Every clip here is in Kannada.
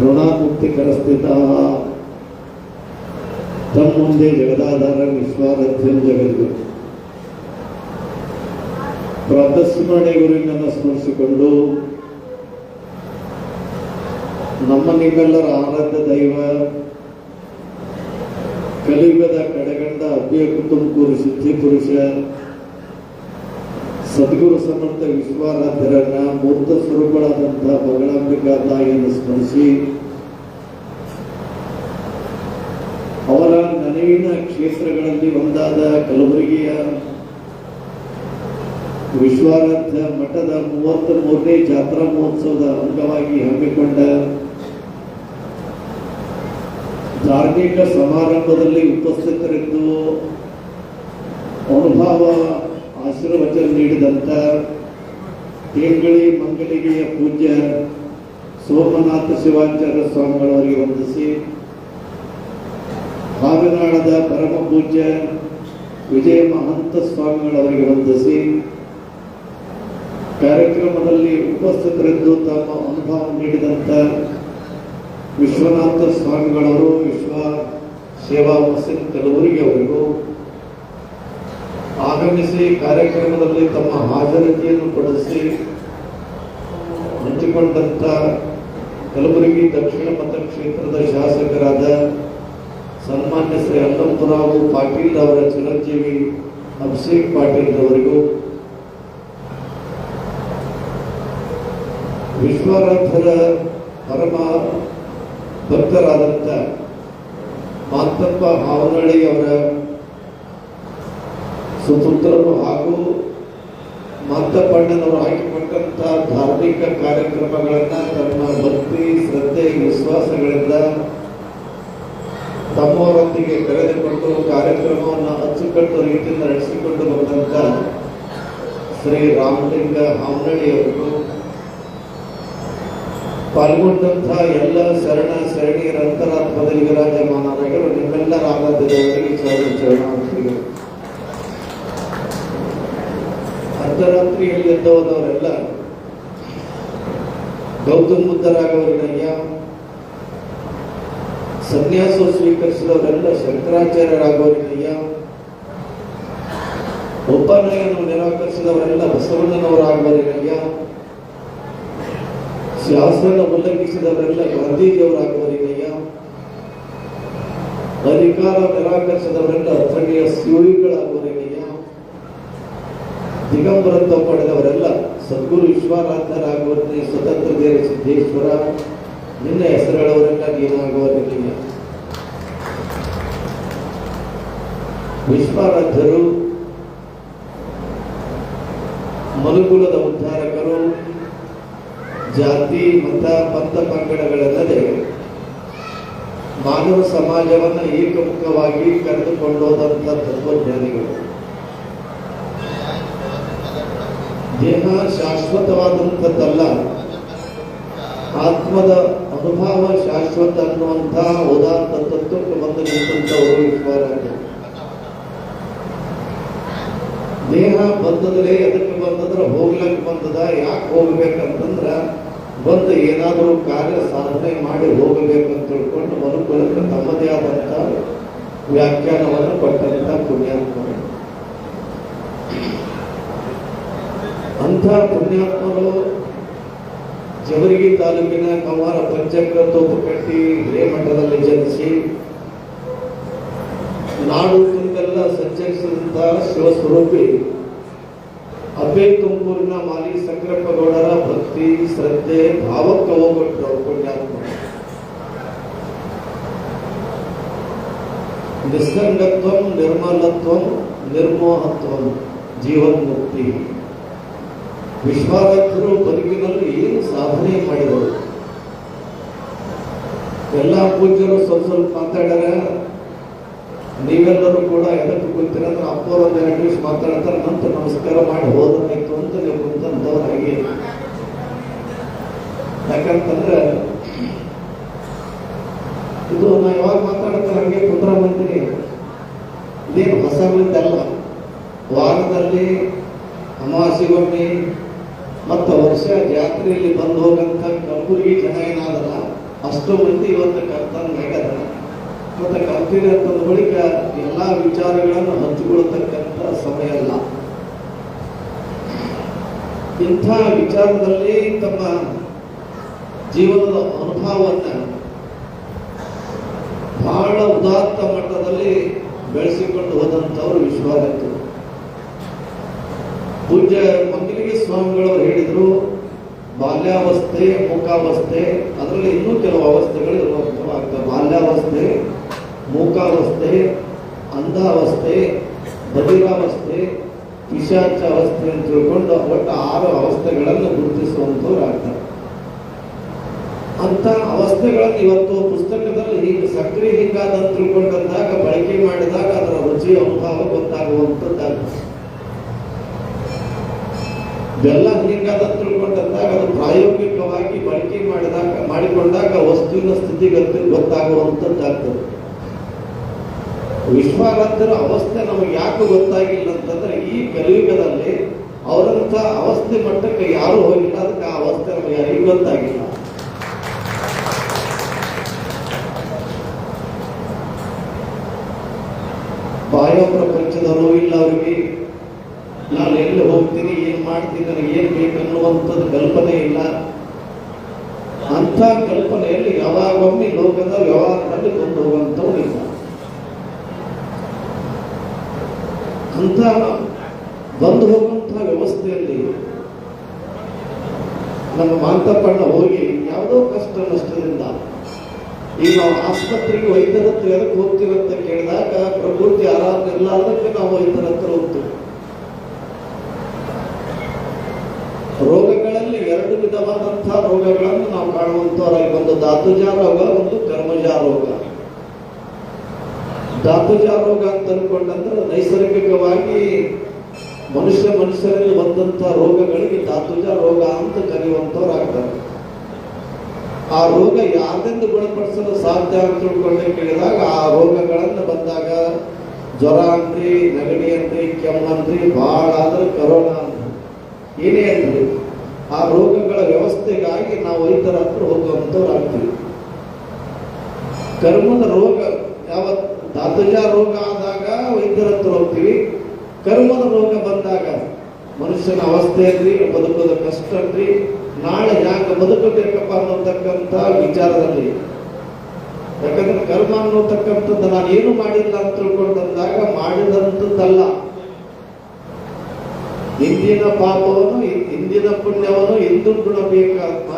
ಋಣಾಮುಕ್ತಿ ಕರಸ್ಥಿತ ತಮ್ಮ ಮುಂದೆ ಜಗದಾಧಾರ ವಿಶ್ವಾರಾಧ್ಯಂ ಜಗದ್ಗುರು ಪ್ರಾತಸ್ಮರಣೆ ಗುರುವಿನನ್ನು ಸ್ಮರಿಸಿಕೊಂಡು. ನಮ್ಮ ನಿಮ್ಮೆಲ್ಲರ ಆರಾಧ್ಯ ದೈವ, ಕಲಿಯುಗದ ಕಡೆಗಂಡ ಅಭ್ಯಕು ತುಮಕೂರು ಸಿದ್ಧಿ ಪುರುಷ ಸದ್ಗುರು ಸಮರ್ಥ ವಿಶ್ವಾರಾಧ್ಯರನ್ನ ಮೂರ್ತ ಸ್ವರೂಪಗಳಾದಂತಹ ಬಗಳಂಬಿಕಾ ತಾಯಿಯನ್ನು ಸ್ಮರಿಸಿ, ಅವರ ನನವಿನ ಕ್ಷೇತ್ರಗಳಲ್ಲಿ ಒಂದಾದ ಕಲಬುರಗಿಯ ವಿಶ್ವಾರಾಧ್ಯ ಮಠದ ಮೂವತ್ತ ಮೂರನೇ ಜಾತ್ರಾ ಮಹೋತ್ಸವದ ಅಂಗವಾಗಿ ಹಮ್ಮಿಕೊಂಡ ಧಾರ್ಮಿಕ ಸಮಾರಂಭದಲ್ಲಿ ಉಪಸ್ಥಿತರಿದ್ದು ಅನುಭವ ಆಶೀರ್ವಚನ ನೀಡಿದಂಥ ತಿಂಗಳಿ ಮಂಗಳಿಗೆಯ ಪೂಜ್ಯ ಸೋಮನಾಥ ಶಿವಾಚಾರ್ಯ ಸ್ವಾಮಿಗಳವರಿಗೆ ವಂದಿಸಿ ಹಾವಿನಾಳದ ಪರಮ ಪೂಜ್ಯ ವಿಜಯ ಮಹಂತ ಸ್ವಾಮಿಗಳವರಿಗೆ ವಂದಿಸಿ ಕಾರ್ಯಕ್ರಮದಲ್ಲಿ ಉಪಸ್ಥಿತರೆಂದು ತಮ್ಮ ಅನುಭವ ನೀಡಿದಂತ ವಿಶ್ವನಾಥ ಸ್ವಾಮಿಗಳವರು, ವಿಶ್ವ ಸೇವಾ ಮಸೀದ್ ಕಲಬುರಗಿ ಅವರಿಗೂ ಆಗಮಿಸಿ ಕಾರ್ಯಕ್ರಮದಲ್ಲಿ ತಮ್ಮ ಹಾಜರಿಕೆಯನ್ನು ಪಡಿಸಿ ಹಂಚಿಕೊಂಡಂತ ಕಲಬುರಗಿ ದಕ್ಷಿಣ ಮತಕ್ಷೇತ್ರದ ಶಾಸಕರಾದ ಸನ್ಮಾನ್ಯ ಶ್ರೀ ಅಣ್ಣಪುರಾವು ಪಾಟೀಲ್ ಅವರ ಚಿರಂಜೀವಿ ಅಭಿಷೇಕ್ ಪಾಟೀಲ್ ಅವರಿಗೂ ವಿಶ್ವನಾಥರ ಪರಮ ಭಕ್ತರಾದಂಥ ಮಾತಪ್ಪ ಹಾವನಹಳ್ಳಿ ಅವರ ಸುಪುತ್ರರು ಹಾಗೂ ಮಾತಪ್ಪಣ್ಣನವರು ಹಾಕಿಕೊಂಡಂತ ಧಾರ್ಮಿಕ ಕಾರ್ಯಕ್ರಮಗಳನ್ನ ತಮ್ಮ ಭಕ್ತಿ, ಶ್ರದ್ಧೆ, ವಿಶ್ವಾಸಗಳಿಂದ ತಮ್ಮವರೊಂದಿಗೆ ಕರೆದುಕೊಂಡು ಕಾರ್ಯಕ್ರಮವನ್ನು ಅಚ್ಚುಕಟ್ಟು ರೀತಿಯಿಂದ ನಡೆಸಿಕೊಂಡು ಬಂದಂತ ಶ್ರೀ ರಾಮಲಿಂಗ ಹಾವನಹಳ್ಳಿ ಅವರಿಗೂ ಪಾಲ್ಗೊಂಡಂತಹ ಎಲ್ಲ ಶರಣ ಶರಣಿಯರ ಅಂತರಾತ್ಮದಲ್ಲಿ ವಿರಾಜಮಾನರಾಗಿರುವ ನಿಮ್ಮೆಲ್ಲರ ಆರಾಧ್ಯದವರಿಗೆ ಚರಣ ಚರಣಾರ್ಥಿಗಳು ಅರ್ಧರಾತ್ರಿಯಲ್ಲಿ ಎದ್ದವರವರೆಲ್ಲ ಗೌತಮ ಬುದ್ಧರಾಗವರಿಗಯ್ಯ, ಸನ್ಯಾಸ ಸ್ವೀಕರಿಸಿದವರೆಲ್ಲ ಶಂಕರಾಚಾರ್ಯರಾಗವರಿಗಯ್ಯ ಒಬ್ಬನಯನ್ನು ನಿರಾಕರಿಸಿದವರೆಲ್ಲ ಬಸವಣ್ಣನವರಾಗವರಿಗಯ್ಯ ಶಾಸನ ಉಲ್ಲಂಘಿಸಿದವರೆಲ್ಲ ಗಾಂಧೀಜಿಯವರಾಗವರಿಗಯ್ಯ, ಅಧಿಕಾರ ನಿರಾಕರಿಸಿದವರೆಲ್ಲ ಅಥಣಿಯ ಸಿವಿಗಳಾಗುವರಿಗಯ್ಯ ದಿಗಂಬರತ್ವ ಪಡೆದವರೆಲ್ಲ ಸದ್ಗುರು ವಿಶ್ವನಾಥರಾಗುವಂತೆ ಸ್ವತಂತ್ರ ದೇವ ಸಿದ್ದೇಶ್ವರ. ನಿನ್ನ ಹೆಸರುಗಳವರೆಲ್ಲ ನೀನಾಗುವರಿಗಯ್ಯ ವಿಶ್ವಾರಾಧ್ಯರು ಮನುಕುಲದ ಉದ್ಧಾರಕರು, ಜಾತಿ, ಮತ, ಪಂಥ ಪಂಗಡಗಳಲ್ಲದೆ ಮಾನವ ಸಮಾಜವನ್ನು ಏಕಮುಖವಾಗಿ ಕರೆದುಕೊಂಡೋದಂಥ ತತ್ವಜ್ಞಾನಿಗಳು. ದೇಹ ಶಾಶ್ವತವಾದಂಥದ್ದಲ್ಲ. ಆತ್ಮದ ಅನುಭವ ಶಾಶ್ವತ ಅನ್ನುವಂತಹ ಉದಾಹರಣ ತತ್ವಕ್ಕೆ ಬಂದು ನಿಂತವರು ವಿಶ್ವರಾಜ ದೇಹ ಬಂದದ್ರೆ ಎದಕ್ಕೆ ಬಂದದ್ರ ಹೋಗ್ಲಕ್ಕೆ ಬಂದದ, ಯಾಕೆ ಹೋಗ್ಬೇಕಂತಂದ್ರ, ಬಂದು ಏನಾದರೂ ಕಾರ್ಯ ಸಾಧನೆ ಮಾಡಿ ಹೋಗಬೇಕಂತ ತಿಳ್ಕೊಂಡು ಮನುಕುಲಕ್ಕೆ ತಮ್ಮದೇ ಆದಂತ ವ್ಯಾಖ್ಯಾನವನ್ನು ಕೊಟ್ಟಂತ ಪುಣ್ಯಾತ್ಮರು ಅಂಥ ಪುಣ್ಯಾತ್ಮರು ಜವರಿಗಿ ತಾಲೂಕಿನ ಕವಾರ ಪಂಚಕ್ರ ತೋಪುಕಟ್ಟಿ ಹಿರೇಮಠದಲ್ಲಿ ಜನಿಸಿ ನಾಡು ತುಂಬೆಲ್ಲ ಸಂಚರಿಸಿದಂತ ಶಿವಸ್ವರೂಪಿ ಅಬ್ಬೆ ತುಮಕೂರಿನ ಮಾಲಿ ಸಂಕ್ರಪ್ಪಗೌಡರ ಭಕ್ತಿ, ಶ್ರದ್ಧೆ, ಭಾವಕ್ಕೆ ಹೋಗ್ಬಿಟ್ರು ಪುಣ್ಯಾತ್ಮ. ನಿಸ್ಸಂಗತ್ವ, ನಿರ್ಮಲತ್ವಂ, ನಿರ್ಮೋಹತ್ವಂ, ಜೀವನ್ಮುಕ್ತಿ. ವಿಶ್ವಾರಾಧ್ಯರು ಬದುಕಿನಲ್ಲಿ ಏನು ಸಾಧನೆ ಮಾಡಿದರು? ಎಲ್ಲ ಪೂಜ್ಯರು ಸ್ವಲ್ಪ ಸ್ವಲ್ಪ ಮಾತಾಡ್ಯಾರ. ನೀವೆಲ್ಲರೂ ಕೂಡ ಎದಕ್ಕೆ ಕುಂತೀರ ಅಂದ್ರೆ ಒಂದು ಎರಡು ನಿಮಿಷ ಮಾತಾಡ್ತಾರೆ, ನಂತರ ನಮಸ್ಕಾರ ಮಾಡಿ ಹೋದ್ರಾಯ್ತು ಅಂತ ನೀವು ಕುಂತಂತವರಾಗಿ. ಯಾಕಂತಂದ್ರೆ ಇದು ನಾ ಯಾವಾಗ ಮಾತಾಡ್ತಾರೆ ಹಂಗೆ ಕುಂದ್ರ ಬಂತೀನಿ ಇದೇನು ಹೊಸ ಅಲ್ಲ ವಾರದಲ್ಲಿ ಅಮಾವಾಸ್ಯೆಗೊಮ್ಮೆ ಮತ್ತು ವರ್ಷ ಜಾತ್ರೆಯಲ್ಲಿ ಬಂದು ಹೋಗಂತ ಕಲಬುರಗಿ ಜನ ಏನಾದಲ್ಲ ಅಷ್ಟ ಮಂದಿ ಇವತ್ತು ಕರ್ತನಾಗದ ಮತ್ತು ಕರ್ತೀನಿ ಅಂತಂದ ಬಳಿಕ ಎಲ್ಲ ವಿಚಾರಗಳನ್ನು ಹಂಚಿಕೊಳ್ತಕ್ಕಂಥ ಸಮಯ ಅಲ್ಲ. ಇಂಥ ವಿಚಾರದಲ್ಲಿ ತಮ್ಮ ಜೀವನದ ಅನುಭವವನ್ನು ಬಹಳ ಉದಾತ್ತ ಮಟ್ಟದಲ್ಲಿ ಬೆಳೆಸಿಕೊಂಡು ಹೋದಂಥವ್ರು ವಿಶ್ವಾಮಿತ್ರರು ಪೂಜ್ಯ ಮಂಗಲಿಗೆ ಸ್ವಾಮಿಗಳು ಹೇಳಿದ್ರು, ಬಾಲ್ಯಾವಸ್ಥೆ, ಮೂಕಾವಸ್ಥೆ, ಅದರಲ್ಲಿ ಇನ್ನೂ ಕೆಲವು ಅವಸ್ಥೆಗಳು ಇರುವಂಥವಾಗ್ತವೆ ಬಾಲ್ಯಾವಸ್ಥೆ, ಮೂಕಾವಸ್ಥೆ, ಅಂಧಾವಸ್ಥೆ ಬದಿರಾವಸ್ಥೆ ಪಿಶಾಚ ಅವಸ್ಥೆ ಅಂತ ತಿಳ್ಕೊಂಡು ಒಟ್ಟು ಆರು ಅವಸ್ಥೆಗಳನ್ನು ಗುರುತಿಸುವಂಥವ್ರು ಆಗ್ತಾರೆ. ಅಂತ ಅವಸ್ಥೆಗಳನ್ನು ಇವತ್ತು ಪುಸ್ತಕದಲ್ಲಿ ಹೀಗೆ ಸಕ್ರಿಯ ಹಿಂಗಾದ ಅಂತ ತಿಳ್ಕೊಂಡಂದಾಗ ಬಳಕೆ ಮಾಡಿದಾಗ ಅದರ ರುಚಿ, ಅನುಭವ ಗೊತ್ತಾಗುವಂಥದ್ದಾಗ್ತದೆ. ಬೆಲ್ಲ ಹಿಂಗಾದ ತಿಳ್ಕೊಂಡಂತಾಗ ಅದು ಪ್ರಾಯೋಗಿಕವಾಗಿ ಬಳಕೆ ಮಾಡಿದಾಗ, ಮಾಡಿಕೊಂಡಾಗ ವಸ್ತುವಿನ ಸ್ಥಿತಿಗತಿ ಗೊತ್ತಾಗುವಂಥದ್ದಾಗ್ತದೆ. ವಿಶ್ವಾರಾಧ್ಯರ ಅವಸ್ಥೆ ನಮಗೆ ಯಾಕೆ ಗೊತ್ತಾಗಿಲ್ಲ ಅಂತಂದ್ರೆ ಈ ಕಲಿಯುಗದಲ್ಲಿ ಅವರಂತ ಅವಸ್ಥೆ ಮಟ್ಟಕ್ಕೆ ಯಾರು ಹೋಗಿಲ್ಲ, ಅದಕ್ಕೆ ಆ ಅವಸ್ಥೆ ನಮಗೆ ಯಾರಿಗೂ ಗೊತ್ತಾಗಿಲ್ಲ. ಬಾಹ್ಯ ಪ್ರಪಂಚದಲ್ಲೂ ಇಲ್ಲ ಅವರಿಗೆ. ನಾನು ಎಲ್ಲಿ ಹೋಗ್ತೀನಿ, ಏನ್ ಮಾಡ್ತೀನಿ, ನನಗೆ ಏನ್ ಬೇಕನ್ನುವಂಥದ್ದು ಕಲ್ಪನೆ ಇಲ್ಲ. ಅಂತ ಕಲ್ಪನೆಯಲ್ಲಿ ಯಾವಾಗೊಮ್ಮೆ ಲೋಕದ ವ್ಯವಹಾರದಲ್ಲಿ ಕೊಂಡು ಹೋಗುವಂಥವ್ರು ಇಲ್ಲ. ಅಂತ ಬಂದು ಹೋಗುವಂತಹ ವ್ಯವಸ್ಥೆಯಲ್ಲಿ ನಮ್ಮ ಮಾಂತಪ್ಪಣ್ಣ ಹೋಗಿ ಯಾವುದೋ ಕಷ್ಟ ನಷ್ಟದಿಂದ ಈಗ ನಾವು ಆಸ್ಪತ್ರೆಗೆ ವೈದ್ಯರ ಎದಕ್ಕೆ ಹೋಗ್ತೀವಿ ಅಂತ ಕೇಳಿದಾಗ ಪ್ರಕೃತಿ ಆರಾಮ ಅದಕ್ಕೆ ನಾವು ವೈದ್ಯರ ಹತ್ರ ಹೋಗ್ತೀವಿ ರೋಗಗಳಲ್ಲಿ ಎರಡು ವಿಧವಾದಂತಹ ರೋಗಗಳನ್ನು ನಾವು ಕಾಣುವಂತವರಾಗಿ ಒಂದು ಧಾತುಜ ರೋಗ ಒಂದು ಕರ್ಮಜ ರೋಗ ಧಾತುಜ ರೋಗ ಅಂತ ಅನ್ಕೊಂಡಂದ್ರೆ ನೈಸರ್ಗಿಕವಾಗಿ ಮನುಷ್ಯ ಮನುಷ್ಯರಲ್ಲಿ ಬಂದಂತ ರೋಗಗಳಿಗೆ ಧಾತುಜ ರೋಗ ಅಂತ ಕರೆಯುವಂತವರಾಗ್ತಾರೆ. ಆ ರೋಗ ಯಾರಿಂದ ಗುಣಪಡಿಸಲು ಸಾಧ್ಯ ಅಂತ ತಿಳ್ಕೊಂಡೆ ಕೇಳಿದಾಗ ಆ ರೋಗಗಳನ್ನು ಬಂದಾಗ ಜ್ವರ ಅಂದ್ರಿ, ನೆಗಡಿ ಅಂದ್ರಿ ಕೆಮ್ಮಂದ್ರಿ ಬಹಳ ಆದ್ರೆ ಕರೋನಾ ಅಂದ್ರಿ. ಏನೇ ಅಂದ್ರಿ. ಆ ರೋಗಗಳ ವ್ಯವಸ್ಥೆಗಾಗಿ ನಾವು ವೈದ್ಯರ ಹತ್ರ ಹೋಗುವಂಥವ್ರು ಆಗ್ತೀವಿ. ಕರ್ಮದ ರೋಗ, ಯಾವ ಧಾತುಜ ರೋಗ ಆದಾಗ ವೈದ್ಯರ ಹತ್ರ ಹೋಗ್ತೀವಿ. ಕರ್ಮದ ರೋಗ ಬಂದಾಗ ಮನುಷ್ಯನ ಅವಸ್ಥೆ ಅಲ್ರಿ ಬದುಕೋದ ಕಷ್ಟ ರೀ ನಾಳೆ ಹ್ಯಾಂಗ ಬದುಕಬೇಕಪ್ಪ ಅನ್ನತಕ್ಕಂಥ ವಿಚಾರದಲ್ಲಿ. ಯಾಕಂದ್ರೆ ಕರ್ಮ ಅನ್ನೋತಕ್ಕಂಥದ್ದು ನಾನು ಏನು ಮಾಡಿಲ್ಲ ಅಂತ ತಿಳ್ಕೊಂಡಂದಾಗ ಮಾಡಿದಂಥದ್ದಲ್ಲ. ಹಿಂದಿನ ಪಾಪವನ್ನು ಇಂದಿನ ಪುಣ್ಯವನ್ನು ಇಂದು ಗುಣಬೇಕಾತ್ಮ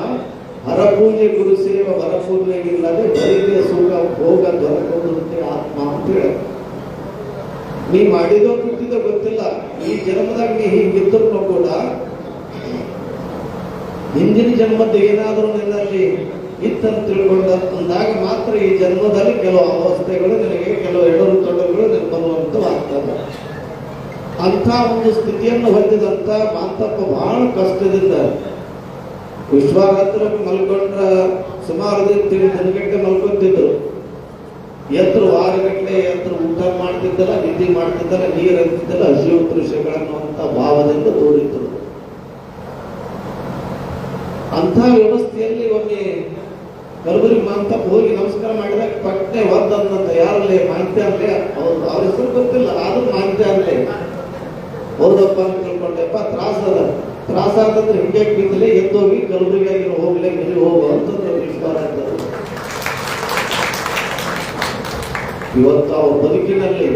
ಹರಪೂಜೆ ಗುರು ಸೇವೆ ವರಪೂಜೆ ಇಲ್ಲದೆ ಬರೀ ಸುಖ ಭೋಗ ದೊರಕುವಂತೆ ಆತ್ಮ ಅಂತ ಹೇಳ ನೀ ಮಾಡಿದೋ ಬಿಟ್ಟಿದೋ ಗೊತ್ತಿಲ್ಲ. ಈ ಜನ್ಮದಾಗ ನೀ ಹೀಗಿದ್ದರೂ ಕೂಡ ಹಿಂದಿನ ಜನ್ಮದ ಏನಾದರೂ ನಿನ್ನಲ್ಲಿ ಇತ್ತಂತ ತಿಳ್ಕೊಂಡ ಅಂದಾಗ ಮಾತ್ರ ಈ ಜನ್ಮದಲ್ಲಿ ಕೆಲವು ಅವಸ್ಥೆಗಳು, ನಿನಗೆ ಕೆಲವು ಎಡರು ತೊಡರುಗಳು ನಿನಗೆ ಬರುವಂತವಾಗ್ತದೆ ಅಂಥ ಒಂದು ಸ್ಥಿತಿಯನ್ನು ಹೊಂದಿದಂತ ಮಾಂತಪ್ಪ ಬಹಳ ಕಷ್ಟದಿಂದ ವಿಶ್ವಾಗತ್ರ ಮಲ್ಕೊಂಡ್ರ ಸುಮಾರು ದಿನ ತಿಳಿ ದಿನಗಟ್ಟೆ ಮಲ್ಕೊಂತಿದ್ರು. ಎತ್ರ ವಾರಗಟ್ಟಲೆ ಎತ್ತರ ಊಟ ಮಾಡ್ತಿದ್ದಲ್ಲ, ನಿದ್ದೆ ಮಾಡ್ತಿದ್ದಲ್ಲ, ನೀರು ಅಂತಿದ್ದಲ್ಲ ಹಸಿವು ದೃಶ್ಯಗಳನ್ನುವಂತ ಭಾವದಿಂದ ದೂರಿದ್ರು. ಅಂಥ ವ್ಯವಸ್ಥೆಯಲ್ಲಿ ಒಮ್ಮೆ ಕಲಬುರಗಿ ಮಾಂತಪ್ಪ ಹೋಗಿ ನಮಸ್ಕಾರ ಮಾಡಿದಾಗ ಪಟ್ಟೆ ಒದ್ದಂತ ಯಾರಲ್ಲೇ ಮಾಹಿತಿ ಅವ್ರು ಹೆಸರು ಗೊತ್ತಿಲ್ಲ, ಆದ್ರೂ ಮಾಹಿತಿ ಹೌದಪ್ಪ ಅಂತ ತಿಳ್ಕೊಂಡೆಪ್ಪ ತ್ರಾಸದ ಅಂತಂದ್ರೆ ಹಿಂಗೆ ಬಿದ್ದಲೆ ಎದ್ದೋಗಿ ಕಲಬುರಗಿ ಆಗಿರೋ ಹೋಗ್ಲೇ ಮನೆ ಹೋಗು ಅಂತಂದ್ರೆ ವಿಶ್ವಾರ ಇದ್ದಾರೆ ಇವತ್ತು ಅವ್ರ ಬದುಕಿನಲ್ಲಿ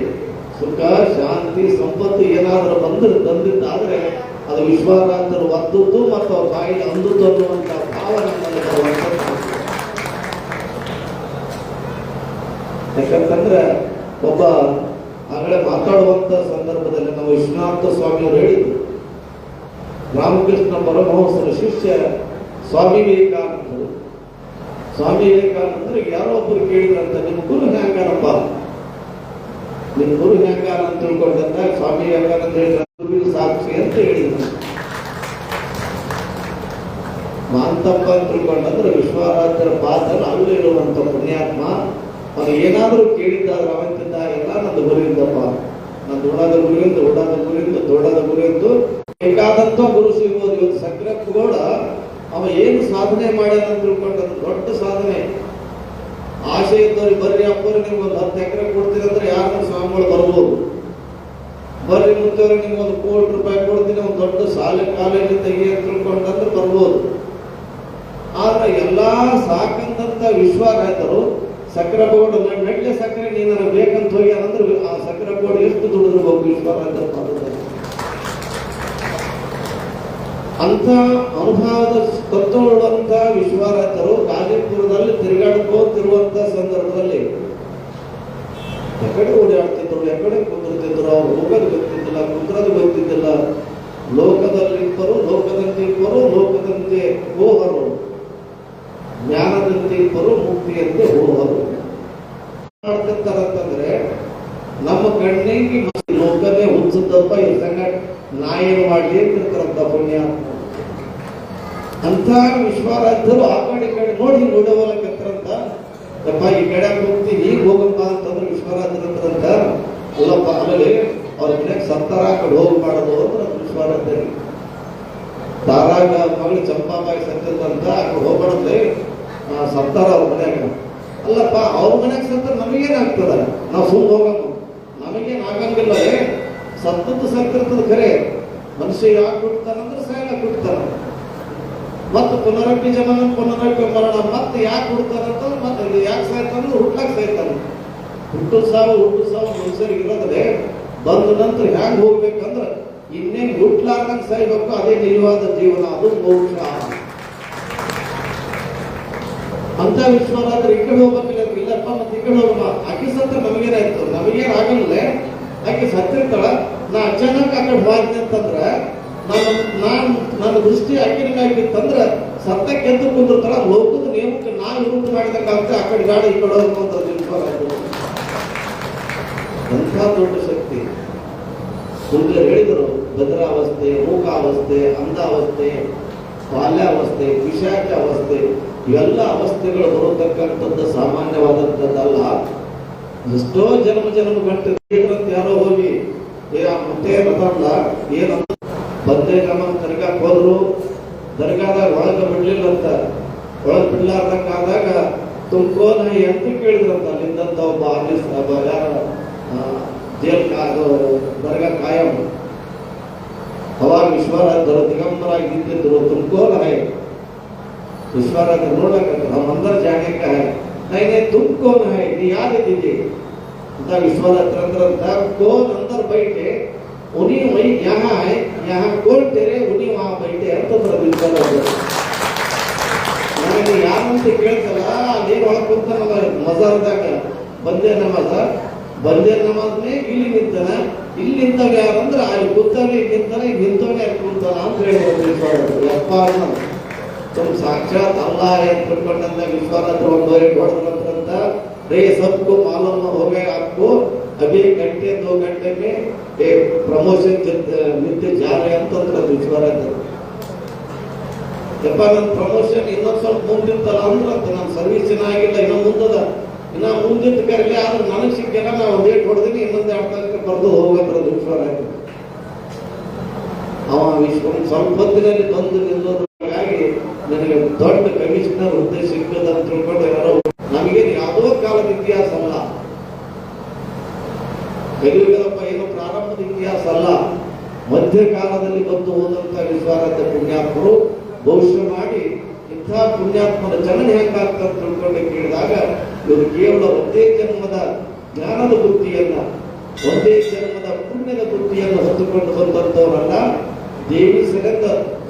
ಸುಖ, ಶಾಂತಿ, ಸಂಪತ್ತು ಏನಾದರೂ ಬಂದ್ರೆ ತಂದಿದ್ದಾದ್ರೆ ಅದು ವಿಶ್ವಾರಾಧರು ಒದ್ದದ್ದು ಮತ್ತು ಅವ್ರ ಬಾಯಿಗೆ ಅಂದದ್ದು ಅನ್ನುವಂಥ ಭಾವನೆ. ಯಾಕಂತಂದ್ರೆ ಒಬ್ಬ ಮಾತಾಡುವಂತ ಸಂದರ್ಭದಲ್ಲಿ ನಾವು ವಿಶ್ವನಾಥ ಸ್ವಾಮಿಯವರು ಹೇಳಿದ್ರು. ರಾಮಕೃಷ್ಣ ಪರಮಹಂಸರ ಶಿಷ್ಯ ಸ್ವಾಮಿ ವಿವೇಕಾನಂದರು. ಸ್ವಾಮಿ ವಿವೇಕಾನಂದರು, ಯಾರೋ ಒಬ್ಬರು ಕೇಳಿದ್ರಂತ, ನಿಮ್ಮ ಗುರು ಹ್ಯಾಂಗಾರಪ್ಪ ನಿಮ್ಮ ಗುರು ಹ್ಯಾಂಗಾರ ಅಂತ ತಿಳ್ಕೊಂಡಂತ ಸ್ವಾಮಿ ವಿವೇಕಾನಂದ ಹೇಳಿದ್ರು ಸಾಕ್ಷಿ ಅಂತ ಹೇಳಿದ್ರು. ಮಾಂತಪ್ಪ ಅಂತ ತಿಳ್ಕೊಂಡಂದ್ರೆ, ವಿಶ್ವಾರಾಧ್ಯರ ಪಾತ್ರ ಅಲ್ಲೂ ಇರುವಂತ ಪುಣ್ಯಾತ್ಮ, ಅವನು ಏನಾದರೂ ಕೇಳಿದ್ದಾದ್ರೆ ಅವಂತಿದ್ದ ಎಲ್ಲ ನಂದು ಗುರುವಿಂದಪ್ಪ ನನ್ನ ದೊಡ್ಡದ ಎಂದು ದೊಡ್ಡದ ದೊಡ್ಡದ ಗುರುವಿಂದು ಬೇಕಾದಂತ ಗುರು ಸಿಗ್ಬೋದು ಇವತ್ತು ಸಕ್ರಪ್ಪ ಗೌಡ ಅವ ಏನು ಸಾಧನೆ ಮಾಡ್ಯಾನ ಅಂತ ತಿಳ್ಕೊಂಡ ದೊಡ್ಡ ಸಾಧನೆ. ಆಸೆ ಇದ್ದವ್ರಿಗೆ ಬರ್ರಿ ಅಪ್ಪರು ನಿಮ್ಗೆ ಒಂದು ಹತ್ತು ಎಕರೆ ಕೊಡ್ತೀರಿ ಅಂದ್ರೆ ಯಾರು ಸ್ವಾಮಿಗಳು ಬರ್ಬೋದು? ಬರ್ರಿ ಮುಂಚೆವ್ರೆ ನಿಮ್ಗೆ ಒಂದು ಕೋಟಿ ರೂಪಾಯಿ ಕೊಡ್ತೀನಿ, ಒಂದು ದೊಡ್ಡ ಶಾಲೆ ಕಾಲೇಜು ತೆಗಿ ತಿಳ್ಕೊಂಡಂದ್ರೆ ಬರ್ಬೋದು. ಆದ್ರೆ ಎಲ್ಲಾ ಸಾಕಂದಂತ ವಿಶ್ವಾರಾಯ್ತರು ಸಕ್ಕರೆ ಬೋರ್ಡ್ ಮೆಟ್ಲೆ ಸಕ್ಕರೆ ನೀನು ಬೇಕಂತ ಹೋಗಿ ಅಂದ್ರೆ ಆ ಸಕ್ಕರೆ ಬೋರ್ಡ್ ಎಷ್ಟು ದುಡಿದಿರ್ಬೇಕು ಹೋಗಿ ಅಂತ ಅನುಭವದ ತತ್ವವುಳ್ಳಂತ ವಿಶ್ವಾರಾಯ್ತರು ಗಾಜಿಪುರದಲ್ಲಿ ತಿರುಗಾಡ್ಕೋತಿರುವಂತ ಸಂದರ್ಭದಲ್ಲಿ ಎಕಡೆ ಓಡಾಡ್ತಿದ್ರು, ಎಕಡೆ ಕುಂದಿರ್ತಿದ್ರು, ಅವ್ರು ಹೋಗೋದು ಗೊತ್ತಿದ್ದಿಲ್ಲ, ಕುಂದ್ರದು ಗೊತ್ತಿದ್ದಿಲ್ಲ. ಲೋಕದಲ್ಲಿಬ್ಬರು ಲೋಕದಂತೆ ಇಬ್ಬರು ಲೋಕದಂತೆ ಹೋಹರು ಜ್ಞಾನದಂತೆ ಇಬ್ಬರು ಮುಕ್ತಿಯಂತೆ ಹೋಹರು ಮಾಡ್ತಿರ್ತಾರಂತಂದ್ರೆ ನಮ್ಮ ಕಣ್ಣಿಗೆ ಲೋಕನೇ ಹುಚ್ಚದಪ್ಪ ಈ ಸಂಗ ನಾಯಿ ಮಾಡ್ಲಿ ಅಂತಿರ್ತಾರಂತ ಪುಣ್ಯ ಅಂತ ವಿಶ್ವಾರಾಧ್ಯರು ಆ ಕಡೆ ಕಡೆ ನೋಡಿ ನೋಡವಲಕತ್ತರಂತ ಯಪ್ಪ ಈ ಕಡೆ ಹೋಗ್ತಿ ಈಗ ಹೋಗಪ್ಪ ಅಂತಂದ್ರೆ ಅಂತ ಅಲ್ಲಪ್ಪ, ಆಮೇಲೆ ಅವ್ರ ಮನೆಗೆ ಸತ್ತಾರ ಕಡೆ ಹೋಗಿ ಮಾಡೋದು ಅಂದ್ರೆ ವಿಶ್ವರಾಜ್ಯರಿಗೆ ತಾರಾಗ ಮಗಳು ಚಂಪಾಬಾಯಿ ಸತ್ತಂತ ಆ ಕಡೆ ಹೋಗ್ಬಾರ್ದು ಸತ್ತಾರ ಅವ್ರ ಮನ್ಯಾಗ ಅಲ್ಲಪ್ಪ, ಅವ್ರ ಮನೆಗೆ ಸತ್ತ ನಮಗೇನಾಗ್ತದ ನಾವು ಸುಮ್ಮ ಹೋಗಮ್ಮ ನಮಗೇನು ಆಗಂಗಿಲ್ಲ ಸತ್ತದ್ದು ಸತ್ತಿರ್ತದ ಖರೆ. ಮನುಷ್ಯ ಯಾಕೆ ಹುಡ್ತಾನಂದ್ರೆ ಸಾಯಲ್ಲ ಹುಡ್ತಾನ ಮತ್ತು ಪುನರಪಿ ಜನನ ಪುನರಪಿ ಮರಣ, ಮತ್ತೆ ಯಾಕೆ ಹುಡ್ತಾನಂತ ಮತ್ತೆ ಯಾಕೆ ಸಾಯ್ತಾನ ಹುಟ್ಲಾಕ್ ಸಾಯ್ತಾನ. ಹುಟ್ಟು ಸಾವು ಹುಟ್ಟು ಸಾವು ಮನುಷ್ಯರಿಗೆ ಇರೋದ್ರೆ ಬಂದ ನಂತರ ಹ್ಯಾಂಗ್ ಹೋಗ್ಬೇಕಂದ್ರೆ ಇನ್ನೇನು ಹುಟ್ಲಾರ್ದಂಗೆ ಸಾಯ್ಬೇಕು, ಅದೇ ನಿಜವಾದ ಜೀವನ, ಅದು ಮೋಕ್ಷ. ಅಂತ ವಿಶ್ವರಾದ್ರೆ ಈ ಕಡೆ ಹೋಗ್ಬೇಕಿಲ್ಲ ಇಲ್ಲಪ್ಪ, ಮತ್ತೆ ಈ ಕಡೆ ಹೋಗಮ್ಮ ಆಕೆ ಸತ್ತ ನಮಗೇನಾಯ್ತು ನಮಗೇನ್ ಆಗಿಲ್ಲ? ಆಕೆ ಸತ್ತಿರ್ತಾಳ ನಾ ಅಚಾನಕ್ ಆ ಕಡೆ ಅಂತಂದ್ರೆ ಅಂತಂದ್ರ ನಾನು ನಾನ್ ನನ್ನ ದೃಷ್ಟಿ ಆಕಿನಾಗಿತ್ತಂದ್ರ ಸತ್ತ ಗೆದ್ದು ಕುಂದಿರ್ತಾಳ. ಲೋಕದ ನಿಯಮಕ್ಕೆ ನಾ ವಿರುದ್ಧ ಮಾಡಿದಂಗಾಗ್ತ ಆ ಕಡೆ ಗಾಡಿ ಈ ಕಡೆ ಹೋಗುವಂತ ಎಂಥ ದೊಡ್ಡ ಶಕ್ತಿ. ಮುಂದೆ ಹೇಳಿದರು, ಭದ್ರಾವಸ್ಥೆ, ಮೂಕಾವಸ್ಥೆ, ಅಂಧಾವಸ್ಥೆ, ಬಾಲ್ಯಾವಸ್ಥೆ ವಿಶಾಖಾವಸ್ಥೆ ಇವೆಲ್ಲ ಅವಸ್ಥೆಗಳು ಬರತಕ್ಕಂಥದ್ದು ಸಾಮಾನ್ಯವಾದಂಥದ್ದಲ್ಲ. ಎಷ್ಟೋ ಜನ್ಮ ಜನ್ಮ ಗಂಟೆ ಯಾರೋ ಹೋಗಿ ತಂದ ಮುತ್ತೆ ಏನಂದ ಏನಂತ ಬಂದೆ ನಮ್ಮ ದರ್ಗಾ ಹೋದ್ರು. ದರ್ಗಾದಾಗ ಒಳಗೆ ಬಿಡ್ಲಿಲ್ಲ ಅಂತ. ಒಳಗೆ ಬಿಡ್ಲಾರ್ದಂಗ ಆದಾಗ ತುಂಬೋ ನಾಯಿ ಅಂತ ಕೇಳಿದ್ರಂತ. ಅಲ್ಲಿಂದಂತ ಒಬ್ಬ ಆಫೀಸ್ ಯಾರ ಜೇಲ್ ದರ್ಗಾ ಕಾಯಂ. ಅವಾಗ ವಿಶ್ವರಾಜರು ದಿಗಂಬರಾಗಿ ನಿಂತಿದ್ರು ತುಮ್ಕೋ ನೈ विश्वराज ನೋಡಕ हम अंदर जाने का है नहीं नहीं तुम कौन है ये याद दीजिए ಅಂತ विश्वराज तरंत कौन अंदर बैठे उन्हीं वही यहाँ है यहाँ कौन तेरे उन्हीं वहाँ बैठे ಅಂತಂದ್ರ ವಿಶ್ವರಾಜ ನನಗೆ ಯಾರಂತ ಕೇಳ್ತಲ್ಲ ಅದೇನು ಒಳಗೆ ಕುಂತಾನಲ್ಲ ಮಜಾರ್ದಾಗ ಬಂದೆ ನಮಾಜ ಬಂದೆ ನಮಾಜ್ನೇ ಇಲ್ಲಿ ನಿಂತಾನ ಇಲ್ಲಿ ನಿಂತಾಗ ಯಾರಂದ್ರ ಅಲ್ಲಿ ಕುತ್ತಲ್ಲಿ ನಿಂತಾನೆ ನಿಂತವನೇ ಅಲ್ಲಿ ಕುಂತಾನ ಅಂತ ಹೇಳಿದ್ರು ವಿಶ್ವರಾಜ ಯಪ್ಪ ಅನ್ನೋದು ತಮ್ಮ ಸಾಕ್ಷಾತ್ ಅಲ್ಲ ಎಂದ್ಕೊಂಡಂತ ವಿಶ್ವನಾಥ ಒಂದೂವರೆ ಕೊಡ್ತಾರಂತ ರೇ ಸತ್ತು ಮಾಲನ್ನು ಹೋಗಿ ಹಾಕು. ಅದೇ ಗಂಟೆ ದೋ ಗಂಟೆಗೆ ಪ್ರಮೋಷನ್ ನಿತ್ಯ ಜಾರಿ ಅಂತಂದ್ರೆ ವಿಶ್ವಾಸ ಯಪ್ಪ ನನ್ನ ಪ್ರಮೋಷನ್ ಇನ್ನೊಂದು ಸ್ವಲ್ಪ ಮುಂದಿರ್ತಲ್ಲ ಅಂದ್ರಂತ, ನನ್ ನನ್ನ ಸರ್ವಿಸ್ ಚೆನ್ನಾಗಿಲ್ಲ, ಇನ್ನೂ ಮುಂದದ. ಇನ್ನ ಮುಂದಿದ್ದ ಕರೆಲಿ ಆದ್ರೆ ನನಗೆ ಸಿಕ್ಕಿಲ್ಲ ನಾವು ಒಂದೇ ಹೊಡೆದಿನಿ, ಇನ್ನೊಂದು ಎರಡು ತನಕ ಬರೆದು ಹೋಗ್ಬೇಕಾರ ದುಡ್ಡು ಅವ ವಿಶ್ವ ಸಂಪತ್ತಿನಲ್ಲಿ ಬಂದು ನಿಲ್ಲೋದು ನನಗೆ ದೊಡ್ಡ ಕಮಿಷನರ್ ಹುದ್ದೆ ಸಿಕ್ಕದ ಅಂತ ತಿಳ್ಕೊಂಡು ಯಾರೋ ನಮಗೇನು ಯಾವುದೋ ಕಾಲದ ಇತಿಹಾಸ ಅಲ್ಲ. ಕಲಿಯುಗದಪ್ಪ ಏನು ಪ್ರಾರಂಭದ ಇತಿಹಾಸ ಅಲ್ಲ. ಮಧ್ಯಕಾಲದಲ್ಲಿ ಬಂದು ಹೋದಂತ ವಿಶ್ವಾರಾಧ್ಯ ಪುಣ್ಯಾತ್ಮರು ಬಹುಶಃ ಮಾಡಿ ಇಂಥ ಪುಣ್ಯಾತ್ಮದ ಜನನ ಅಂತ ತಿಳ್ಕೊಂಡು ಕೇಳಿದಾಗ, ಇವರು ಕೇವಲ ಒಂದೇ ಜನ್ಮದ ಜ್ಞಾನದ ಬುದ್ಧಿಯನ್ನ, ಒಂದೇ ಜನ್ಮದ ಪುಣ್ಯದ ಬುದ್ಧಿಯನ್ನು ಹೊತ್ತುಕೊಂಡು ಬಂದಂತವರಲ್ಲ ದೇವಿ ಸಗಂದ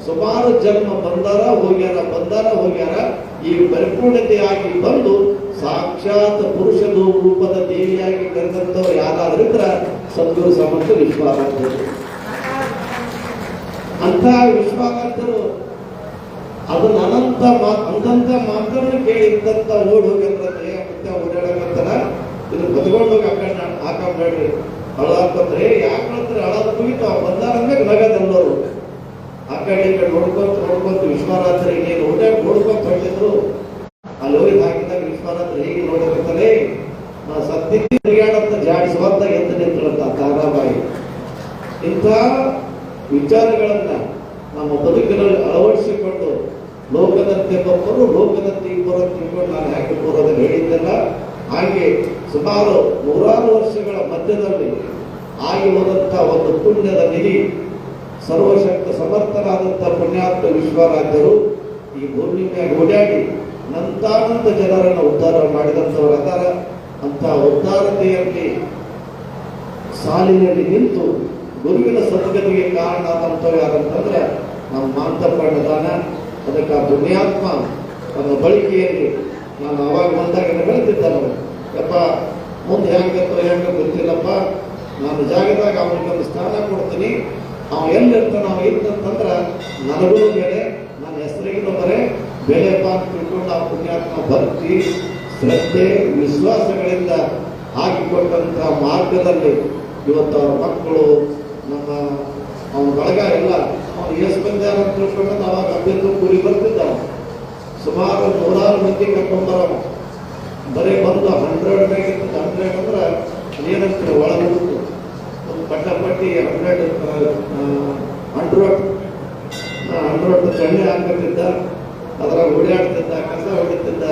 ಸುಮಾರು ಜನ್ಮ ಬಂದಾರ, ಹೋಗ್ಯಾರ ಬಂದಾರ, ಹೋಗ್ಯಾರ. ಈ ಪರಿಪೂರ್ಣತೆಯಾಗಿ ಬಂದು ಸಾಕ್ಷಾತ್ ಪುರುಷನು ರೂಪದ ದೇವಿಯಾಗಿ ಕರೆದಂತವ್ರು ಯಾರಾದ್ರೂ ಇದ್ರ ಸದ್ಗುರು ಸಮರ್ಥ ವಿಶ್ವಾರಾಧ್ಯರು ಅಂತ ವಿಶ್ವಾರಾಧ್ಯರು ಅದನ್ನ ಅನಂತ ಅಂದಂತ ಮಾತನ್ನು ಕೇಳಿ ಇದ್ದಂತ ಓಡ್ ಹೋಗಿರ್ತದೆ ಮತ್ತೆ ಓಡಾಡಕತ್ತಾರ ಇದು ಬದುಕೊಂಡು ಹೋಗಿ ಆ ಕಡೆ ಯಾಕಂದ್ರೆ ಅಳದ ಆ ಬಂದಾರ ಅಂದ್ರೆ ಆ ಕಡೆ ಈ ಕಡೆ ನೋಡ್ಕೊಂತ ನೋಡ್ಕೊಂತ ವಿಶ್ವರಾತ್ರಿಗೆ ಓಡಾಡಿ ನೋಡ್ಕೊಂತ ಹೊಟ್ಟಿದ್ರು ಅಲ್ಲಿ ಹೋಗಿ ಹಾಕಿದಾಗ ವಿಶ್ವರಾತ್ರಿ ಹೇಗೆ ನಾ ಸತ್ಯ ತಿರುಗಾಡಂತ ಜಾಡಿಸುವಂತ ಎದ್ದು ನಿಂತಿರುತ್ತ ತಾರಾಬಾಯಿ ಇಂಥ ವಿಚಾರಗಳನ್ನ ನಮ್ಮ ಬದುಕಿನಲ್ಲಿ ಅಳವಡಿಸಿಕೊಂಡು ಲೋಕದಂತೆ ಒಬ್ಬರು ಲೋಕದಂತೆ ಇಬ್ಬರು ತಿಳ್ಕೊಂಡು ನಾನು ಯಾಕೆ ಬರೋದನ್ನು ಹೇಳಿದ್ದೆಲ್ಲ, ಹಾಗೆ ಸುಮಾರು ನೂರಾರು ವರ್ಷಗಳ ಮಧ್ಯದಲ್ಲಿ ಆಗಿ ಹೋದಂಥ ಒಂದು ಪುಣ್ಯದ ನಿಧಿ ಸರ್ವಶಕ್ತ ಸಮರ್ಥನಾದಂಥ ಪುಣ್ಯಾತ್ಮ ವಿಶ್ವರಾಜ್ಯರು ಈ ಭೂಮಿ ಓಡಾಡಿ ನಂತಾನಂತ ಜನರನ್ನು ಉದ್ಧಾರ ಮಾಡಿದಂಥವ್ರು ಅದಾರ ಅಂತ ಉದ್ಧಾರತೆಯಲ್ಲಿ ಸಾಲಿನಲ್ಲಿ ನಿಂತು ಗುರುವಿನ ಸದ್ಗತಿಗೆ ಕಾರಣ ಆದಂಥವ್ರು ಯಾರಂತಂದ್ರೆ ನಮ್ಮ ಮಾಂತಪ್ಪಣ್ಣದಾನ ಅದಕ್ಕೆ ಆ ಪುಣ್ಯಾತ್ಮ ತನ್ನ ಬಳಿಕೆಯಲ್ಲಿ ನಾನು ಅವಾಗ ಬಂದಾಗ ಬೆಳೆದಿದ್ದ ನಾವು ಯಪ್ಪ, ಮುಂದೆ ಹೆಂಗತ್ತೋ ಹೆಂಗ ಗೊತ್ತಿಲ್ಲಪ್ಪ. ನಾನು ಜಾಗದಾಗ ಅವನಿಗೆ ಒಂದು ಸ್ಥಾನ ಕೊಡ್ತೀನಿ. ಅವ ಎಲ್ಲಿರ್ತ ನಾವು ಇದ್ದಂತಂದ್ರೆ ನನಗೂ ಬೆಲೆ ನನ್ನ ಹೆಸರಿಗೂ ಬರೆ ಬೆಲೆಪ್ಪ ಅಂತ ತಿಳ್ಕೊಂಡು ಆ ಪುಣ್ಯಾತ್ಮ ಭಕ್ತಿ, ಶ್ರದ್ಧೆ, ವಿಶ್ವಾಸಗಳಿಂದ ಹಾಕಿಕೊಟ್ಟಂತ ಮಾರ್ಗದಲ್ಲಿ ಇವತ್ತು ಅವ್ರ ಮಕ್ಕಳು, ನಮ್ಮ ಅವನ ಬಳಗ ಇಲ್ಲ ಅವನು ಎಷ್ಟು ಮಂದಿ ಅಂತ ತಿಳ್ಕೊಂಡು ಅವಾಗ ಅಭ್ಯರ್ಥಿ ಕೂಲಿ ಬರ್ತಿದ್ದಾವ. ಸುಮಾರು ನೂರಾರು ಮಂದಿ ಕರ್ಕೊಂಡ್ಬರವ ಬರೀ ಬಂದು ಹಂಡ್ರೆಡ್ ಹಂಡ್ರೆಡ್ ಅಂದ್ರೆ ಏನಂತಾರೆ ಒಳಗೆ ಹೋಗ್ತು ಒಂದು ಪಟ್ಟ ಅಂಡ್ರೋಡ್ ಹಂಡ್ರೆಡ್ ಹಂಡ್ರೆಡ್ ಹಂಡ್ರೆಡ್ ಚಳ್ಳಿ ಹಾಕತ್ತಿದ್ದ ಅದರ ಓಡಾಡ್ತಿದ್ದ ಕಸ ಹೊಡಿತಿದ್ದ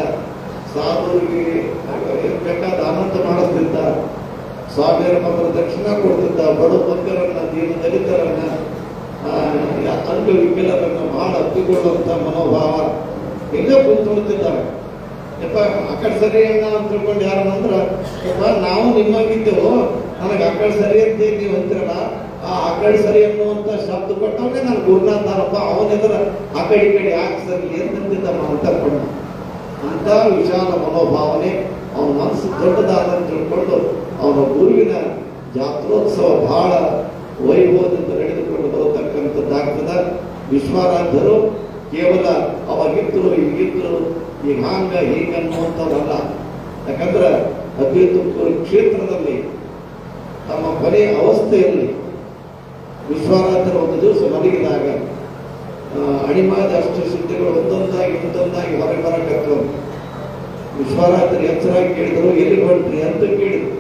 ಸಾಧುವಿಗೆ ಏನ್ ಬೇಕಾದ ಆನಂದ ಮಾಡಿಸ್ತಿದ್ದ ಸ್ವಾಮಿಯರ ಮಾತ್ರ ದಕ್ಷಿಣ ಕೊಡ್ತಿದ್ದ ಬಡ ಭಕ್ತರನ್ನ ದೀನ ದಲಿತರನ್ನ ಆ, ಅಂಗವಿಕಲರನ್ನ ಬಹಳ ಹತ್ತಿಕೊಳ್ಳುವಂತ ಮನೋಭಾವ ಹಿಂಗೆ ಕುಂತ್ಕೊಳ್ತಿದ್ದಾರೆ. ಯಪ್ಪ ಆ ಕಡೆ ಸರಿ ಅಲ್ಲ ಅಂತ ತಿಳ್ಕೊಂಡು ಯಾರು ಅಂದ್ರ ಯಪ್ಪ, ನಾವು ನಿಮ್ಮಂಗಿದ್ದೆವು ನನಗೆ ಆ ಸರಿ ಅಂತ ನೀವು ಅಂತಿರಲ್ಲ, ಆ ಆ ಕಡೆ ಸರಿ ಅನ್ನುವಂತ ಶಬ್ದ ಕೊಟ್ಟವನೇ ನಾನು ಗುರುನಾಥನಪ್ಪ ಅವನೆದ್ರ ಆ ಕಡೆ ಈ ಕಡೆ ಯಾಕೆ ಸರಿ ಏನ್ ತಂದಿದ್ದ ಅಂತರ್ಪಣ್ಣ ಅಂತ ವಿಶಾಲ ಮನೋಭಾವನೆ ಅವನ ಮನಸ್ಸು ದೊಡ್ಡದಾದ ಅಂತ ತಿಳ್ಕೊಂಡು ಅವನ ಗುರುವಿನ ಜಾತ್ರೋತ್ಸವ ಬಹಳ ವೈಭವದಿಂದ ನಡೆದುಕೊಂಡು ಬರತಕ್ಕಂಥದ್ದಾಗ್ತದ. ವಿಶ್ವರಾಧ್ಯರು ಕೇವಲ ಅವಾಗಿದ್ರು ಈಗಿದ್ರು ಈಗ ಹಾಂಗ ಹೀಗನ್ನುವಂಥದ್ದಲ್ಲ ಯಾಕಂದ್ರೆ ಅತಿ ತುಮಕೂರು ಕ್ಷೇತ್ರದಲ್ಲಿ ತಮ್ಮ ಕೊನೆಯ ಅವಸ್ಥೆಯಲ್ಲಿ ವಿಶ್ವರಾಧ್ಯರು ಒಂದು ದಿವಸ ಮಲಗಿದಾಗ ಅಣಿಮಾದ ಅಷ್ಟು ಸುದ್ದಿಗಳು ಒಂದೊಂದಾಗಿ ಒಂದೊಂದಾಗಿ ಹೊರಗೆ ಬರಕತ್ತು. ವಿಶ್ವರಾತ್ರಿ ಎಚ್ಚರಾಗಿ ಕೇಳಿದರು, ಎಲ್ಲಿ ಹೊಂಟ್ರಿ ಅಂತ ಕೇಳಿದರು.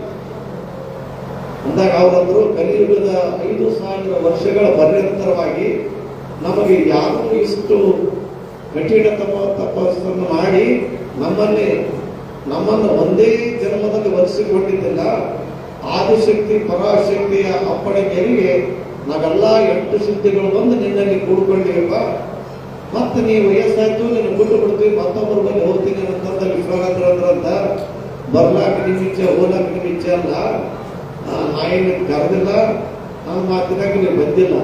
ಅಂದಾಗ ಅವರಂದ್ರು ಕಲಿಯುಗದ ಐದು ಸಾವಿರ ವರ್ಷಗಳ ಪರ್ಯಂತರವಾಗಿ ನಮಗೆ ಯಾರು ಇಷ್ಟು ಕಠಿಣ ತಪ ತಪಸ್ಸನ್ನು ಮಾಡಿ ನಮ್ಮಲ್ಲಿ ನಮ್ಮನ್ನು ಒಂದೇ ಜನ್ಮದಲ್ಲಿ ಒರೆಸಿಕೊಂಡಿದ್ದಿಲ್ಲ ಆದಿಶಕ್ತಿ, ಪರಾಶಕ್ತಿಯ ಅಪ್ಪಣೆ ಮೇರೆಗೆ ನಾವೆಲ್ಲ ಎಂಟು ಸಿದ್ಧಿಗಳು ಬಂದು ನಿನ್ನಲ್ಲಿ ಕೂಡ್ಕೊಂಡಿವಪ್ಪ ಮತ್ತೆ ನೀವು ವಯಸ್ಸಾಯ್ತು ನೀನು ಬಿಟ್ಟು ಬಿಡ್ತೀವಿ ಮತ್ತೊಬ್ಬರು ಬಂದು ಹೋಗ್ತೀನಿ ಅಂತಂದ ವಿಶ್ವನಾಥರ ಅಂತ ಬರ್ಲಾಕ ನಿಮಿಚ್ಚ ಹೋಲಾಕ ನಿಮಿಚ್ಚ ಅಲ್ಲ. ನಾ ಏನು ಕರೆದಿಲ್ಲ ನನ್ನ ಮಾತಿನಾಗ ನೀವು ಬಂದಿಲ್ಲ.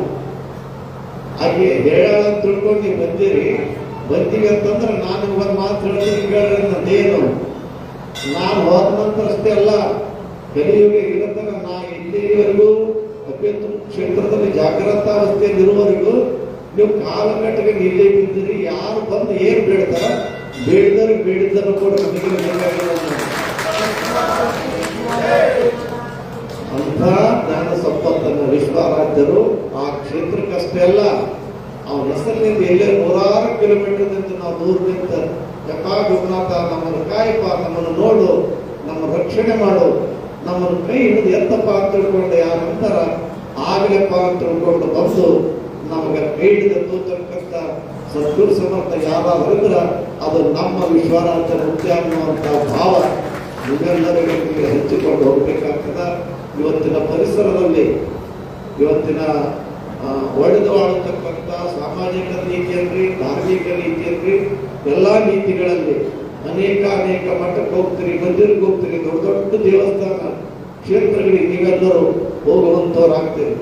ಹಾಗೆ ಹೇಳ ಅಂತ ತಿಳ್ಕೊಂಡು ನೀವು ಬಂದಿರಿ, ಬಂದೀವಿ ಅಂತಂದ್ರೆ ನಾನು ಒಂದು ಮಾತು ಕೇಳ್ರಿ ನಂದೇನು ನಾನು ಹೋದ ನಂತರ ಅಷ್ಟೇ ಅಲ್ಲ, ಕಲಿಯುಗ ಇರತನ ನಾ ಇಲ್ಲಿವರೆಗೂ ಅಭ್ಯಂತರ ಕ್ಷೇತ್ರದಲ್ಲಿ ಜಾಗ್ರತಾವಸ್ಥೆಯಲ್ಲಿ ಇರುವವರೆಗೂ ನೀವು ಕಾಲಘಟ್ಟಕ್ಕೆ ಇಲ್ಲೇ ಬಿದ್ದಿರಿ, ಯಾರು ಬಂದು ಏನು ಬೇಡ್ತಾರ ಬೇಡಿದರು ಬೇಡಿದ್ದನ್ನು ಕೂಡ ನಮಗೆ ಅಂತ ಜ್ಞಾನ ಸಂಪತ್ತನ್ನು ವಿಶ್ವಾರಾಧ್ಯರು ಆ ಕ್ಷೇತ್ರಕ್ಕಷ್ಟೇ ಅಲ್ಲ ಅವನ ಹೆಸರಿನಿಂದ ಎಲ್ಲೇ ನೂರಾರು ಕಿಲೋಮೀಟರ್ ನಿಂತು ನಾವು ದೂರ ನಿಂತ ಯಪ್ಪ ಗುರುನಾಥ ನಮ್ಮನ್ನು ಕಾಯಪ್ಪ, ನಮ್ಮನ್ನು ನೋಡು ನಮ್ಮ ರಕ್ಷಣೆ ಮಾಡು, ನಮ್ಮನ್ನು ಕೈ ಹಿಡಿದು ಎತ್ತಪ್ಪ ಅಂತ ತಿಳ್ಕೊಂಡು ನಂತರ ಆಗಲಪ್ಪ ಅಂತ ತಿಳ್ಕೊಂಡು ಬಂದು ನಮಗೆ ಕೈ ಹಿಡಿದು ತೂತಕ್ಕಂಥ ಸದ್ಗುರು ಸಮರ್ಥ ಯಾರಾದ್ರೂ ಇದ್ರ ಅದು ನಮ್ಮ ವಿಶ್ವಾರಾಧ್ಯ ಮುಖ್ಯ ಅನ್ನುವಂಥ ಭಾವ. ನಿಮ್ಮೆಲ್ಲರಿಗೆ ಹಂಚಿಕೊಂಡು ಹೋಗ್ಬೇಕಾಗ್ತದ. ಇವತ್ತಿನ ಪರಿಸರದಲ್ಲಿ ಇವತ್ತಿನ ಆ, ಒಡೆದು ಆಳತಕ್ಕಂಥ ಸಾಮಾಜಿಕ ನೀತಿಯಲ್ಲಿ ಧಾರ್ಮಿಕ ನೀತಿಯಲ್ಲಿ ಎಲ್ಲಾ ನೀತಿಗಳಲ್ಲಿ ಅನೇಕ ಅನೇಕ ಮಠಕ್ಕೆ ಹೋಗ್ತೀರಿ ಮಂದಿರಕ್ಕೆ ಹೋಗ್ತೀರಿ ದೊಡ್ಡ ದೊಡ್ಡ ದೇವಸ್ಥಾನ ಕ್ಷೇತ್ರಗಳಿಗೆ ನೀವೆಲ್ಲರೂ ಹೋಗುವಂಥವ್ರಾಗ್ತೀರಿ.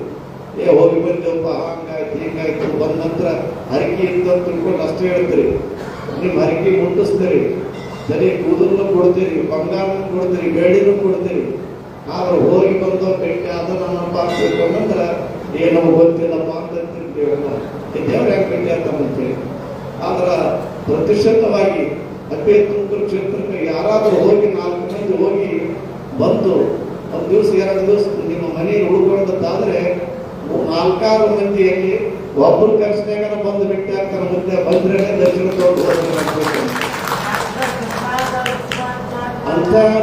ಏ ಹೋಗಿ ಬಂದೇವಪ್ಪ ಹಂಗಾಯ್ತು ಹಿಂಗಾಯ್ತು ಬಂದ ನಂತರ ಹರಕೆ ಅಂತ ತಿಳ್ಕೊಂಡು ಅಷ್ಟೇ ಹೇಳ್ತೀರಿ. ನಿಮ್ಮ ಹರಕೆ ಮುಟ್ಟಿಸ್ತೀರಿ. ಸರಿ ಕೂದಲು ಕೊಡ್ತೀರಿ ಬಂಗಾರ ಕೊಡ್ತೀರಿ ಬೆಳ್ಳಿನೂ ಕೊಡ್ತೀರಿ. ಆದ್ರೆ ಹೋಗಿ ಬಂದು ಭೇಟಿ ಅದು ನಮ್ಮ ಅಂತಂದ್ರ ಏನೋ ಗೊತ್ತಿಲ್ಲಪ್ಪ ಅಂತ ತಿಳ್ತೀವಲ್ಲ ದೇವ್ರ ಯಾಕೆ ಭೇಟಿ ಅಂತೇಳಿ ಆದ್ರ ಪ್ರತಿಷ್ಠಿತವಾಗಿ ಅಬ್ಬೆ ತುಮಕೂರು ಕ್ಷೇತ್ರಕ್ಕೆ ಯಾರಾದ್ರೂ ಹೋಗಿ ನಾಲ್ಕು ಮಂದಿ ಹೋಗಿ ಬಂದು ಒಂದು ದಿವಸ, ಎರಡು ದಿವಸ ನಿಮ್ಮ ಮನೆಯಲ್ಲಿ ಉಳ್ಕೊಂಡದ್ದಾದ್ರೆ ನಾಲ್ಕಾರು ಮಂದಿಯಲ್ಲಿ ಒಬ್ಬರು ಕರ್ಸಿನಾಗ ಬಂದು ಬಿಟ್ಟು ಆಗ್ತಾರೆ ಮುಂದೆ ಬಂದ್ರೆ ದರ್ಶನ ತಗೊಂಡು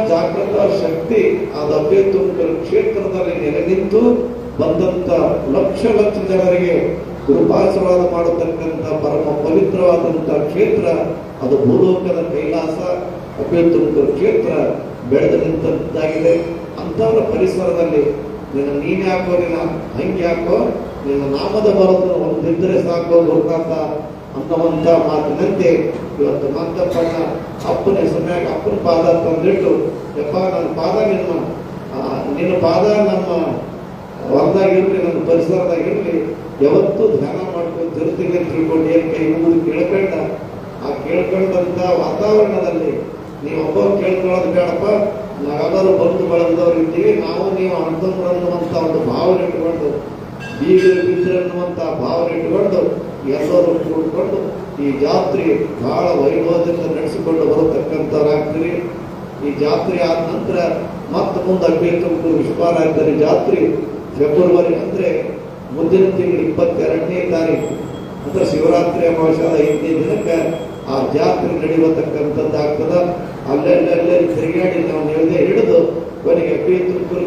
ಜಾಗೃತ ಶಕ್ತಿ ದಬ್ಬೆ ತುಮಕೂರು ಕ್ಷೇತ್ರದಲ್ಲಿ ನೆಲೆ ನಿಂತು ಬಂದಂತ ಲಕ್ಷ ಲಕ್ಷ ಜನರಿಗೆ ಕೃಪಾಶೀರ್ವಾದ ಮಾಡತಕ್ಕಂಥ ಪರಮ ಪವಿತ್ರವಾದಂತ ಕ್ಷೇತ್ರ, ಅದು ಭೂಲೋಕದ ಕೈಲಾಸ ತುಮಕೂರು ಕ್ಷೇತ್ರ ಬೆಳೆದು ನಿಂತದ್ದಾಗಿದೆ. ಅಂಥವರ ಪರಿಸರದಲ್ಲಿ ನಿನ್ನ ನೀನೇ ಯಾಕೋ ನಿನ್ನ ಹಂಗೆ ಯಾಕೋ ನಿನ್ನ ನಾಮದ ಬರೋದು ಒಂದಿದ್ರೆ ಸಾಕು ಲೋಕಾಂತ ಅನ್ನುವಂಥ ಮಾತಿನಂತೆ ಇವತ್ತು ಮಂತಪ್ಪನ ಅಪ್ಪನ ಹೆಸರಿನಾಗ ಅಪ್ಪನ ಪಾದ ತಂದಿಟ್ಟು ಯಪ್ಪ, ನನ್ನ ಪಾದ ನಿಮ್ಮ ನಿನ್ನ ಪಾದ ನಮ್ಮ ಹೊರದಾಗಿರ್ಲಿ ನನ್ನ ಪರಿಸರದಾಗಿರ್ಲಿ ಯಾವತ್ತೂ ಧ್ಯಾನ ಮಾಡ್ಕೊಂಡು ಅಂತ ತಿಳ್ಕೊಂಡು ಏನಕ್ಕೆ ಎಂಬುದು ಕೇಳ್ಕೊಂಡ, ಆ ಕೇಳ್ಕೊಂಡಂತ ವಾತಾವರಣದಲ್ಲಿ ನೀವು ಒಬ್ಬ ಕೇಳ್ಕೊಳ್ಳೋದು ಬೇಡಪ್ಪ. ನಾವೆಲ್ಲರೂ ಬಂದು ಬಳಗದವ್ರು ಇದ್ದೀವಿ ನಾವು ನೀವು ಅಂತಂದ್ರೆ ಅನ್ನುವಂಥ ಒಂದು ಭಾವನೆ ಇಟ್ಕೊಂಡು, ಬೀಗರು ಬಿದ್ದರು ಅನ್ನುವಂಥ ಭಾವನೆ ಇಟ್ಕೊಂಡು ಎಲ್ಲರೂ ಕೂಡ್ಕೊಂಡು ಈ ಜಾತ್ರೆ ಬಹಳ ವೈಭವದಿಂದ ನಡೆಸಿಕೊಂಡು ಬರತಕ್ಕಂಥವ್ರಾಗ್ತೀರಿ ಈ ಜಾತ್ರೆ ಆದ ನಂತರ ಮತ್ತೆ ಮುಂದೆ ಅಗ್ನಿ ತುಮಕೂರು ವಿಶ್ವರಾಜಧಾನಿ ಜಾತ್ರೆ ಫೆಬ್ರವರಿ ಅಂದ್ರೆ ಮುಂದಿನ ತಿಂಗಳು ಇಪ್ಪತ್ತೆರಡನೇ ತಾರೀಕು. ಅಂದ್ರೆ ಶಿವರಾತ್ರಿ ಅಮಾವಾಸ್ಯದ ಐದನೇ ದಿನಕ್ಕೆ ಆ ಜಾತ್ರೆ ನಡೆಯತಕ್ಕಂಥದ್ದು ಆಗ್ತದ. ಅಲ್ಲೆಲ್ಲೇ ತಿರುಗಾಡಿ ನಾವು ನೆಲದೆ ಹಿಡಿದು ಕೊನೆಗೆ ಅಗ್ನಿ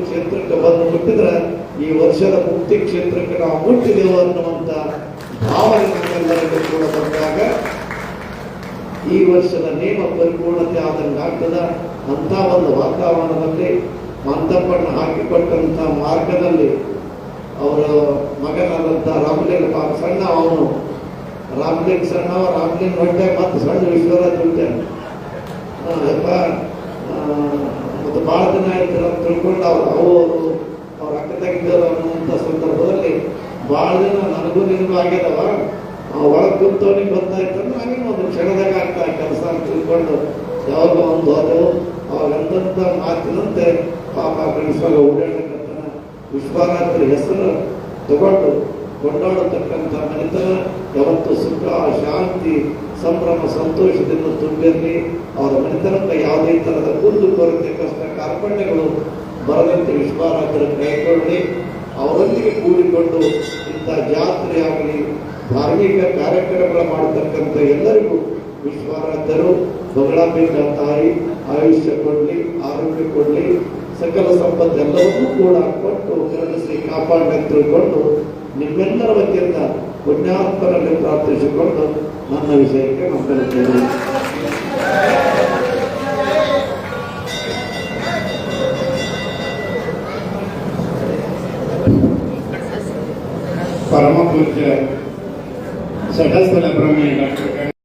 ಕ್ಷೇತ್ರಕ್ಕೆ ಬಂದು ಮುಟ್ಟಿದ್ರೆ ಈ ವರ್ಷದ ಮುಕ್ತಿ ಕ್ಷೇತ್ರಕ್ಕೆ ನಾವು ಮುಟ್ಟಿದೆವು ಅನ್ನುವಂಥ ಭಾವನೆ ನಮ್ಮೆಲ್ಲರಿಗೂ ಕೂಡ ಬಂದಾಗ ಈ ವರ್ಷದ ನೇಮ ಪರಿಪೂರ್ಣತೆ ಆದಂಗೆ ಆಗ್ತದ? ಅಂತ ಒಂದು ವಾತಾವರಣದಲ್ಲಿ ಮಂತಪ್ಪಣ್ಣ ಹಾಕಿಕೊಟ್ಟಂತ ಮಾರ್ಗದಲ್ಲಿ ಅವರ ಮಗನಾದಂಥ ರಾಮಲಿಂಗ ಪಾಪ ಸಣ್ಣ ಅವನು. ರಾಮಲಿಂಗ ಸಣ್ಣ ರಾಮಲಿಂಗ ಹೊಟ್ಟೆ ಮತ್ತು ಸಣ್ಣ ವಿಶ್ವರಾಜ್ ಆ, ಮತ್ತು ಭಾಳ ದಿನ ಆಯ್ತು ತಿಳ್ಕೊಂಡು ಅವ್ರು ಅವರು ಅವ್ರ ಅಕ್ಕ ತೆಗಿದ್ರು ಅನ್ನುವಂಥ ಸಂದರ್ಭದಲ್ಲಿ ಭಾಳ ದಿನ ನನಗೂ ನಿನಗೂ ಆಗ್ಯದವ ಒಳಗೆ ಕುಂತವನಿಗೆ ಅಂದ್ರೆ ಹಾಗೇನು ಒಂದು ಕ್ಷಣದಾಗ ಆಗ್ತಾ ಕೆಲಸ ಅಂತ ತಿಳ್ಕೊಂಡು ಯಾವಾಗ ಒಂದು ಹೋದವು ಅವಾಗ ಅಂದಂತ ಮಾತಿನಂತೆ ಪಾಪ ಕಳಿಸುವಾಗ ಓಡಾಡಕತ್ತಾನ ವಿಶ್ವನಾಥರ ಹೆಸರು ತಗೊಂಡು ಕೊಂಡಾಡತಕ್ಕಂಥ ಮನಿತ ಯಾವತ್ತು ಸುಖ, ಶಾಂತಿ, ಸಂಭ್ರಮ, ಸಂತೋಷದಿಂದ ತುಂಬಿರಲಿ. ಅವರ ಮನೆತನಕ್ಕೆ ಯಾವುದೇ ಥರದ ಕುಂದು ಕೊರತೆ, ಕಷ್ಟ, ಕಾರ್ಪಣ್ಯಗಳು ಬರದಂತೆ ವಿಶ್ವನಾಥರ ಕೈಗೊಳ್ಳಿ ಅವರೊಂದಿಗೆ ಕೂಡಿಕೊಂಡು ಇಂಥ ಜಾತ್ರೆ ಆಗಲಿ ಧಾರ್ಮಿಕ ಕಾರ್ಯಕ್ರಮಗಳ ಮಾಡತಕ್ಕಂಥ ಎಲ್ಲರಿಗೂ ವಿಶ್ವರಾಧ್ಯರು ಬಗಳಾಂಬಿಕ ತಾಯಿ, ಆಯುಷ್ಯ ಕೊಡಲಿ, ಆರೋಗ್ಯ ಕೊಡಲಿ, ಸಕಲ ಸಂಪತ್ತು ಎಲ್ಲವನ್ನೂ ಕೂಡ ಕೊಟ್ಟು ಕರುಣಿಸಿ ಕಾಪಾಡಿ ತಿಳ್ಕೊಂಡು ನಿಮ್ಮೆಲ್ಲರ ವತಿಯಿಂದ ಪುಣ್ಯಾತ್ಮರಲ್ಲಿ ಪ್ರಾರ್ಥಿಸಿಕೊಂಡು ನನ್ನ ವಿಷಯಕ್ಕೆ ಮಂಗಲತ್ತೇನೆ ಪರಮ ಪೂಜ್ಯ ಸಡಸ್ಥಲ ಬ್ರಹ್ಮಣ್ಯ ಡಾಕ್ಟರ್